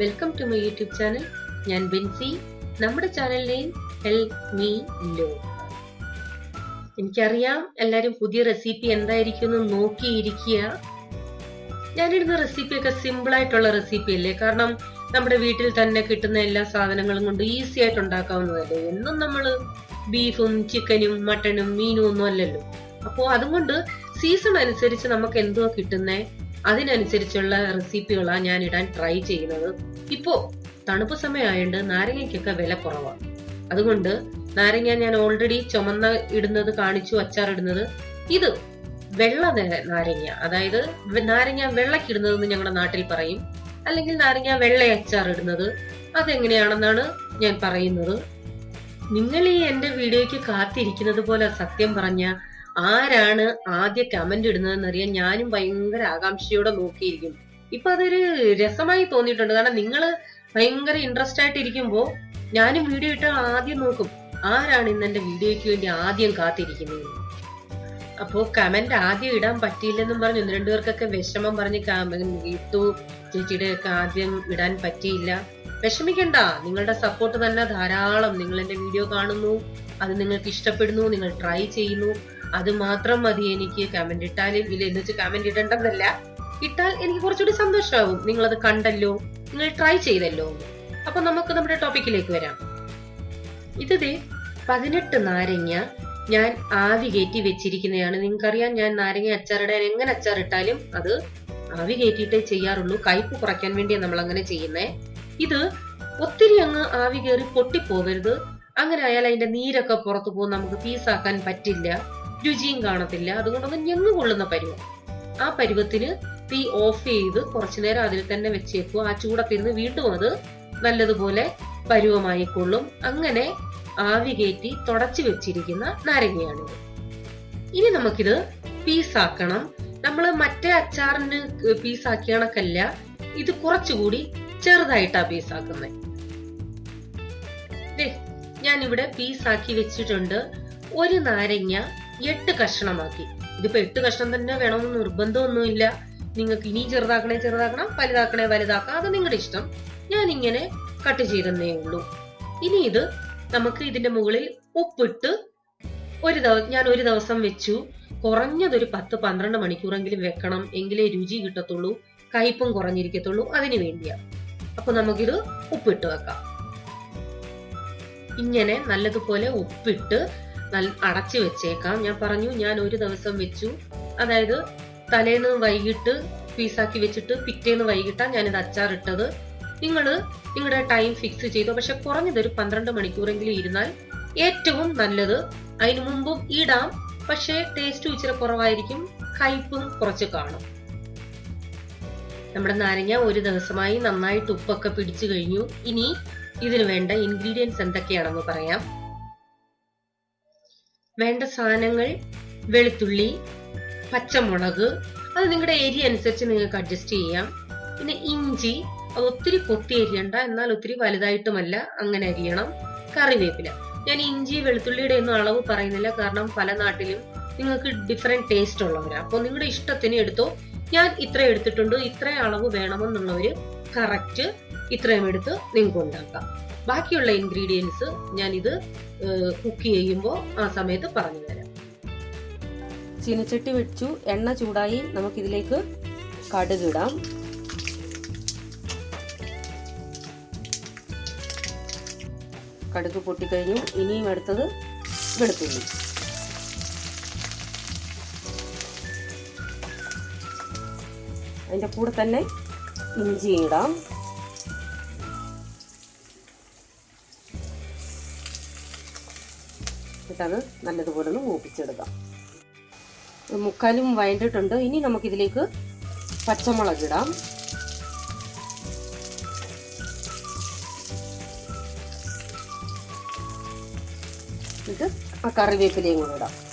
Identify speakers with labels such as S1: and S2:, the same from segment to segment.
S1: Welcome to my YouTube channel ഞാൻ ബിൻസി. നമ്മുടെ channel name help me ലോ എനിക്കറിയാം എല്ലാരും പുതിയ റെസിപ്പി എന്തായിരിക്കും എന്ന് നോക്കിയിരിക്കുക. ഞാനിടുന്ന സിമ്പിൾ ആയിട്ടുള്ള റെസിപ്പി അല്ലേ? കാരണം നമ്മുടെ വീട്ടിൽ തന്നെ കിട്ടുന്ന എല്ലാ സാധനങ്ങളും കൊണ്ട് ഈസി ആയിട്ട് ഉണ്ടാക്കാവുന്നതല്ലേ? എന്നും നമ്മൾ ബീഫും ചിക്കനും മട്ടനും മീനും ഒന്നും അല്ലല്ലോ. അപ്പോൾ അതുകൊണ്ട് സീസൺ അനുസരിച്ച് നമുക്ക് എന്തുവാ കിട്ടുന്നേ? അതിനനുസരിച്ചുള്ള റെസിപ്പികളാണ് ഞാൻ ഇടാൻ ട്രൈ ചെയ്യുന്നത്. ഇപ്പോ തണുപ്പ് സമയമായോണ്ട് നാരങ്ങയ്ക്കൊക്കെ വില കുറവാണ് അതുകൊണ്ട് നാരങ്ങ ഞാൻ ഓൾറെഡി ചുമന്ന ഇടുന്നത് കാണിച്ചു അച്ചാർ ഇടുന്നത്. ഇത് വെള്ള നാരങ്ങ. അതായത് നാരങ്ങ വെള്ളക്കിടുന്നതെന്ന് ഞങ്ങളുടെ നാട്ടിൽ പറയും. അല്ലെങ്കിൽ നാരങ്ങ വെള്ള അച്ചാർ ഇടുന്നത്. അതെങ്ങനെയാണെന്നാണ് ഞാൻ പറയുന്നത്. നിങ്ങൾ ഈ എന്റെ വീഡിയോയ്ക്ക് കാത്തിരിക്കുന്നത് പോലെ സത്യം പറഞ്ഞ ആരാണ് ആദ്യ കമന്റ് ഇടുന്നതെന്ന് അറിയാൻ ഞാനും ഭയങ്കര ആകാംക്ഷയോടെ നോക്കിയിരിക്കും. ഇപ്പൊ അതൊരു രസമായി തോന്നിയിട്ടുണ്ട്. കാരണം നിങ്ങൾ ഭയങ്കര ഇൻട്രസ്റ്റ് ആയിട്ട് ഇരിക്കുമ്പോ ഞാനും വീഡിയോ ഇട്ട് ആദ്യം നോക്കും ആരാണ് ഇന്ന് എന്റെ വീഡിയോയ്ക്ക് വേണ്ടി ആദ്യം കാത്തിരിക്കുന്നത്? അപ്പോ കമന്റ് ആദ്യം ഇടാൻ പറ്റിയില്ലെന്നും പറഞ്ഞു ഒന്ന് രണ്ടുപേർക്കൊക്കെ വിഷമം പറഞ്ഞ് ഇട്ടു. ചേച്ചിയുടെ ഒക്കെ ആദ്യം ഇടാൻ പറ്റിയില്ല. വിഷമിക്കണ്ട. നിങ്ങളുടെ സപ്പോർട്ട് തന്നെ ധാരാളം. നിങ്ങൾ എന്റെ വീഡിയോ കാണുന്നു. അത് നിങ്ങൾക്ക് ഇഷ്ടപ്പെടുന്നു. നിങ്ങൾ ട്രൈ ചെയ്യുന്നു. അത് മാത്രം മതി എനിക്ക് കമന്റ് ഇട്ടാൽ. ഇല്ല എന്ന് വെച്ച് കമന്റ് ഇടേണ്ടതല്ല. ഇട്ടാൽ എനിക്ക് കുറച്ചുകൂടി സന്തോഷമാവും നിങ്ങൾ അത് കണ്ടല്ലോ. നിങ്ങൾ ട്രൈ ചെയ്തല്ലോ. അപ്പൊ നമുക്ക് നമ്മുടെ ടോപ്പിക്കിലേക്ക് വരാം. ഇതേ പതിനെട്ട് നാരങ്ങ ഞാൻ ആവി കയറ്റി വെച്ചിരിക്കുന്നതാണ്. നിങ്ങൾക്കറിയാം ഞാൻ നാരങ്ങ അച്ചാറിടാൻ എങ്ങനെ അച്ചാറിട്ടാലും അത് ആവി കയറ്റിയിട്ടേ ചെയ്യാറുള്ളൂ. കയ്പ് കുറയ്ക്കാൻ വേണ്ടിയാണ് നമ്മൾ അങ്ങനെ ചെയ്യുന്നേ. ഇത് ഒത്തിരി അങ്ങ് ആവി കയറി പൊട്ടിപ്പോവരുത്. അങ്ങനെ ആയാൽ അതിന്റെ നീരൊക്കെ പുറത്തു പോകും. നമുക്ക് പീസാക്കാൻ പറ്റില്ല. രുചിയും കാണത്തില്ല. അതുകൊണ്ടൊന്ന് ഞെങ്ങ് കൊള്ളുന്ന പരുവം. ആ പരുവത്തിന് തീ ഓഫ് ചെയ്ത് കുറച്ചു നേരം അതിൽ തന്നെ വെച്ചേക്കും. ആ ചൂടത്തിരുന്ന് വീണ്ടും അത് നല്ലതുപോലെ പരുവമായിക്കൊള്ളും. അങ്ങനെ ആവി കയറ്റി തുടച്ചു വെച്ചിരിക്കുന്ന നാരങ്ങയാണിത് ഇനി നമുക്കിത് പീസാക്കണം നമ്മൾ മറ്റേ അച്ചാറിന് പീസാക്കിയ കണക്കല്ല ഇത് കുറച്ചുകൂടി ചെറുതായിട്ടാ പീസാക്കുന്നത് ഞാനിവിടെ പീസാക്കി വെച്ചിട്ടുണ്ട്. ഒരു നാരങ്ങ എട്ട് കഷ്ണമാക്കി. ഇതിപ്പോ എട്ട് കഷ്ണം തന്നെ വേണമെന്ന് നിർബന്ധമൊന്നുമില്ല. നിങ്ങൾക്ക് ഇനിയും ചെറുതാക്കണേ ചെറുതാക്കണം വലുതാക്കണേ വലുതാക്കാം അത് നിങ്ങളുടെ ഇഷ്ടം. ഞാൻ ഇങ്ങനെ കട്ട് ചെയ്തെന്നേ ഉള്ളൂ. ഇനി ഇത് നമുക്ക് ഇതിന്റെ മുകളിൽ ഉപ്പിട്ട് ഒരു ദിവസം ഞാൻ ഒരു ദിവസം വെച്ചു. കുറഞ്ഞതൊരു പത്ത് പന്ത്രണ്ട് മണിക്കൂറെങ്കിലും വെക്കണം. എങ്കിലേ രുചി കിട്ടത്തുള്ളൂ. കയ്പും കുറഞ്ഞിരിക്കത്തുള്ളൂ. അതിനു വേണ്ടിയാണ് അപ്പൊ നമുക്കിത് ഉപ്പിട്ട് വെക്കാം. ഇങ്ങനെ നല്ലതുപോലെ ഉപ്പിട്ട് അടച്ചു വെച്ചേക്കാം. ഞാൻ പറഞ്ഞു ഞാൻ ഒരു ദിവസം വെച്ചു. അതായത് തലേന്ന് വൈകിട്ട് പീസാക്കി വെച്ചിട്ട് പിറ്റേന്ന് വൈകിട്ടാണ് ഞാനിത് അച്ചാറിട്ടത്. നിങ്ങൾ നിങ്ങളുടെ ടൈം ഫിക്സ് ചെയ്തു. പക്ഷെ കുറഞ്ഞത് ഒരു പന്ത്രണ്ട് മണിക്കൂറെങ്കിലും ഇരുന്നാൽ ഏറ്റവും നല്ലത്. അതിനു മുമ്പും ഇടാം. പക്ഷേ ടേസ്റ്റ് ഇച്ചിരി കുറവായിരിക്കും. കയ്പും കുറച്ച് കാണും. നമ്മുടെ നാരങ്ങ ഒരു ദിവസമായി നന്നായിട്ട് ഉപ്പൊക്കെ പിടിച്ചു കഴിഞ്ഞു. ഇനി ഇതിന് വേണ്ട ഇൻഗ്രീഡിയൻസ് എന്തൊക്കെയാണെന്ന് പറയാം. വേണ്ട സാധനങ്ങൾ വെളുത്തുള്ളി പച്ചമുളക് അത് നിങ്ങളുടെ ഏരിയ അനുസരിച്ച് നിങ്ങൾക്ക് അഡ്ജസ്റ്റ് ചെയ്യാം. പിന്നെ ഇഞ്ചി അത് ഒത്തിരി കൊത്തി അരിയണ്ട എന്നാൽ ഒത്തിരി വലുതായിട്ടുമല്ല അങ്ങനെ അരിയണം. കറിവേപ്പില. ഞാൻ ഇഞ്ചി വെളുത്തുള്ളിയുടെ ഒന്നും അളവ് പറയുന്നില്ല കാരണം പല നാട്ടിലും നിങ്ങൾക്ക് ഡിഫറെന്റ് ടേസ്റ്റ് ഉള്ളവരാണ് അപ്പോൾ നിങ്ങളുടെ ഇഷ്ടത്തിന് എടുത്തോ. ഞാൻ ഇത്ര എടുത്തിട്ടുണ്ട് ഇത്ര അളവ് വേണമെന്നുള്ളവര് കറക്റ്റ് ഇത്രയും എടുത്ത് നിങ്ങൾക്ക് ഉണ്ടാക്കാം. ബാക്കിയുള്ള ഇൻഗ്രീഡിയൻസ് ഞാൻ ഇത് കുക്ക് ചെയ്യുമ്പോൾ ആ സമയത്ത് പറഞ്ഞു തരാം.
S2: ചീനച്ചട്ടി വെച്ചു. എണ്ണ ചൂടായി നമുക്കിതിലേക്ക് കടുകിടാം. കടുക് പൊട്ടിക്കഴിഞ്ഞു. ഇനിയും അടുത്തത് വെളുത്തുള്ളി. അതിന്റെ കൂടെ തന്നെ ഇഞ്ചി ഇടാം. എന്നിട്ടത് നല്ലതുപോലെ ഒന്ന് മൂപ്പിച്ചെടുക്കാം. മുക്കാലും വഴണ്ടിട്ടുണ്ട് ഇനി നമുക്കിതിലേക്ക് പച്ചമുളക് ഇടാം. എന്നിട്ട് ആ കറിവേപ്പിലയും കൂടെ ഇടാം.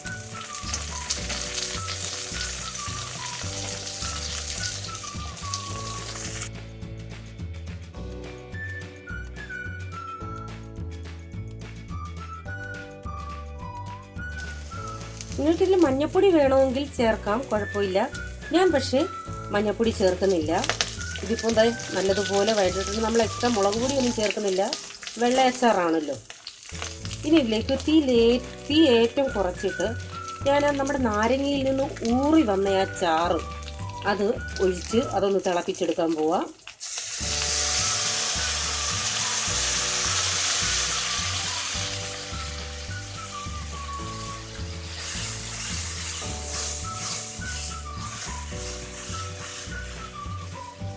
S2: നിങ്ങൾക്കിതിൽ മഞ്ഞപ്പൊടി വേണമെങ്കിൽ ചേർക്കാം കുഴപ്പമില്ല. ഞാൻ പക്ഷേ മഞ്ഞപ്പൊടി ചേർക്കുന്നില്ല. ഇതിപ്പോൾ എന്താ നല്ലതുപോലെ വഴറ്റിട്ട് നമ്മൾ എക്സ്ട്രാ മുളക് പൊടി ഒന്നും ചേർക്കുന്നില്ല. വെള്ള അച്ചാറാണല്ലോ ഇനി ഇതിലേക്ക് തീ ലേ തീ ഏറ്റവും കുറച്ചിട്ട് ഞാൻ നമ്മുടെ നാരങ്ങയിൽ നിന്ന് ഊറി വന്ന ആ ചാറ് അത് ഒഴിച്ച് അതൊന്ന് തിളപ്പിച്ചെടുക്കാൻ പോവാം.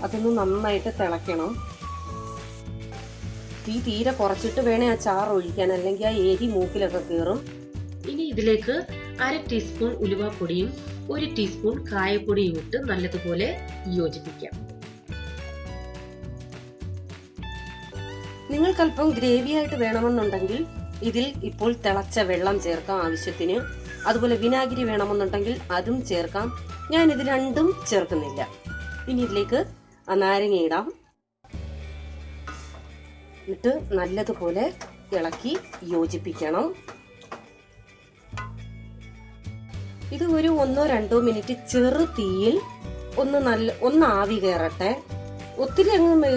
S2: അതൊന്ന് നന്നായിട്ട് തിളയ്ക്കണം. തീ തീരെ കുറച്ചിട്ട് വേണേ ആ ചാറ് ഒഴിക്കാൻ അല്ലെങ്കിൽ ആ എരി മൂക്കിലൊക്കെ കയറും
S1: ഇനി ഇതിലേക്ക് അര ടീസ്പൂൺ ഉലുവാപ്പൊടിയും ഒരു ടീസ്പൂൺ കായപ്പൊടിയും ഇട്ട് നല്ലതുപോലെ യോജിപ്പിക്കാം.
S2: നിങ്ങൾക്കല്പം ഗ്രേവി ആയിട്ട് വേണമെന്നുണ്ടെങ്കിൽ ഇതിൽ ഇപ്പോൾ തിളച്ച വെള്ളം ചേർക്കാം ആവശ്യത്തിന്. അതുപോലെ വിനാഗിരി വേണമെന്നുണ്ടെങ്കിൽ അതും ചേർക്കാം. ഞാൻ ഇത് രണ്ടും ചേർക്കുന്നില്ല. ഇനി ഇതിലേക്ക് നാരങ്ങ ഇടാം. എന്നിട്ട് നല്ലതുപോലെ ഇളക്കി യോജിപ്പിക്കണം. ഇത് ഒരു ഒന്നോ രണ്ടോ മിനിറ്റ് ചെറു തീയിൽ ഒന്ന് നല്ല ഒന്ന് ആവി കയറട്ടെ. ഒത്തിരി അങ്ങ്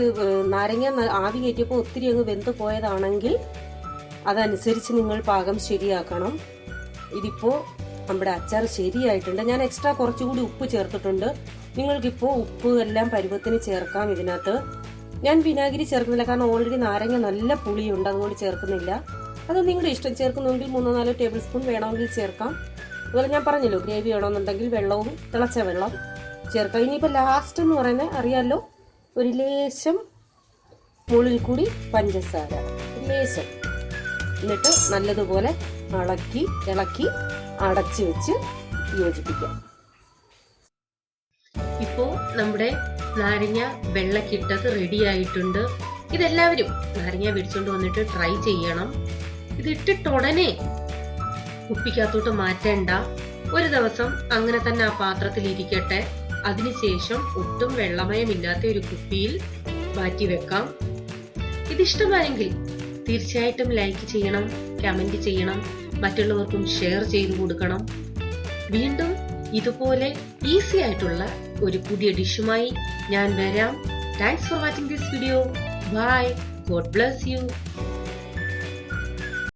S2: നാരങ്ങ ആവി കയറ്റിയപ്പോൾ ഒത്തിരി അങ്ങ് വെന്ത് പോയതാണെങ്കിൽ അതനുസരിച്ച് നിങ്ങൾ പാകം ശരിയാക്കണം. ഇതിപ്പോൾ നമ്മുടെ അച്ചാർ ശരിയായിട്ടുണ്ട്. ഞാൻ എക്സ്ട്രാ കുറച്ചുകൂടി ഉപ്പ് ചേർത്തിട്ടുണ്ട്. നിങ്ങൾക്കിപ്പോൾ ഉപ്പ് എല്ലാം പരുവത്തിന് ചേർക്കാം ഇതിനകത്ത്. ഞാൻ വിനാഗിരി ചേർക്കുന്നില്ല കാരണം ഓൾറെഡി നാരങ്ങ നല്ല പുളിയുണ്ട് അതുകൊണ്ട് ചേർക്കുന്നില്ല. അത് നിങ്ങളുടെ ഇഷ്ടം ചേർക്കുന്നുണ്ടെങ്കിൽ മൂന്നോ നാലോ ടേബിൾ സ്പൂൺ വേണമെങ്കിൽ ചേർക്കാം. അതുപോലെ ഞാൻ പറഞ്ഞല്ലോ ഗ്രേവി വേണമെന്നുണ്ടെങ്കിൽ വെള്ളവും തിളച്ച വെള്ളം ചേർക്കാം. ഇനിയിപ്പോൾ ലാസ്റ്റ് എന്ന് പറയുന്നത് അറിയാമല്ലോ ഒരു ലേശം മുകളിൽ കൂടി പഞ്ചസാര. ലേശം. എന്നിട്ട് നല്ലതുപോലെ ഇളക്കി ഇളക്കി അടച്ചു വെച്ച് യോജിപ്പിക്കാം.
S1: ഇപ്പോ നമ്മുടെ നാരങ്ങ വെള്ളക്കിട്ടത് റെഡി ആയിട്ടുണ്ട്. ഇതെല്ലാവരും നാരങ്ങ പിടിച്ചുകൊണ്ട് വന്നിട്ട് ട്രൈ ചെയ്യണം. ഇത് ഇട്ടിട്ട് ഉടനെ കുപ്പിക്കകത്തോട്ട് മാറ്റേണ്ട. ഒരു ദിവസം അങ്ങനെ തന്നെ ആ പാത്രത്തിൽ ഇരിക്കട്ടെ. അതിനുശേഷം ഒട്ടും വെള്ളമയമില്ലാത്ത ഒരു കുപ്പിയിൽ മാറ്റി വെക്കാം. ഇതിഷ്ടമായെങ്കിൽ തീർച്ചയായിട്ടും ലൈക്ക് ചെയ്യണം കമന്റ് ചെയ്യണം. മറ്റുള്ളവർക്കും ഷെയർ ചെയ്തു കൊടുക്കണം. വീണ്ടും ഇതുപോലെ ഈസി ആയിട്ടുള്ള ഒരു പുതിയ ഡിഷുമായി ഞാൻ വരാം. Thanks for watching this video bye God bless you